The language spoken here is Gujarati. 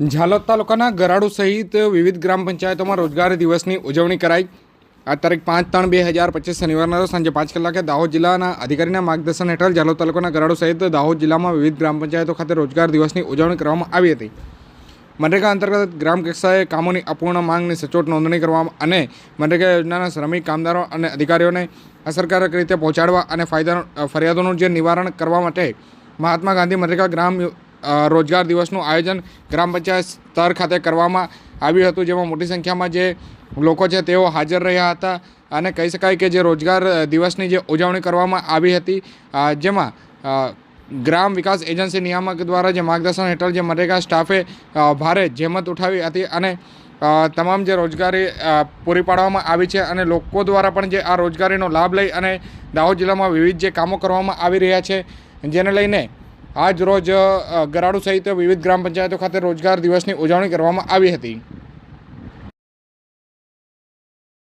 ઝાલોદ તાલુકાના ગરાડુ સહિત વિવિધ ગ્રામ પંચાયતોમાં રોજગાર દિવસની ઉજવણી કરાઈ. આ તારીખ પાંચ ત્રણ બે હજાર પચીસ શનિવારના સાંજે પાંચ કલાકે દાહોદ જિલ્લાના અધિકારીના માર્ગદર્શન હેઠળ ઝાલોદ તાલુકાના ગરાડુ સહિત દાહોદ જિલ્લામાં વિવિધ ગ્રામ પંચાયતો ખાતે રોજગાર દિવસની ઉજવણી કરવામાં આવી હતી. મનરેગા અંતર્ગત ગ્રામ કક્ષાએ કામોની અપૂર્ણ માંગની સચોટ નોંધણી કરવામાં અને મનરેગા યોજનાના શ્રમિક, કામદારો અને અધિકારીઓને અસરકારક રીતે પહોંચાડવા અને ફાયદા ફરિયાદોનું જે નિવારણ કરવા માટે મહાત્મા ગાંધી મનરેગા ગ્રામ રોજગાર દિવસનું આયોજન ગ્રામ પંચાયત સ્તર ખાતે કરવામાં આવ્યું હતું, જેમાં મોટી સંખ્યામાં જે લોકો છે તેઓ હાજર રહ્યા હતા અને કહી શકાય કે જે રોજગાર દિવસની જે ઉજવણી કરવામાં આવી હતી જેમાં ગ્રામ વિકાસ એજન્સી નિયામક દ્વારા જે માર્ગદર્શન હેઠળ જે મનરેગા સ્ટાફે ભારે જહેમત ઉઠાવી હતી અને તમામ જે રોજગારી પૂરી પાડવામાં આવી છે અને લોકો દ્વારા પણ જે આ રોજગારીનો લાભ લઈ અને દાહોદ જિલ્લામાં વિવિધ જે કામો કરવામાં આવી રહ્યા છે, જેને લઈને આજ રોજ ગરાડુ સહિત વિવિધ ગ્રામ પંચાયતો ખાતે રોજગાર દિવસની ઉજવણી કરવામાં આવી હતી.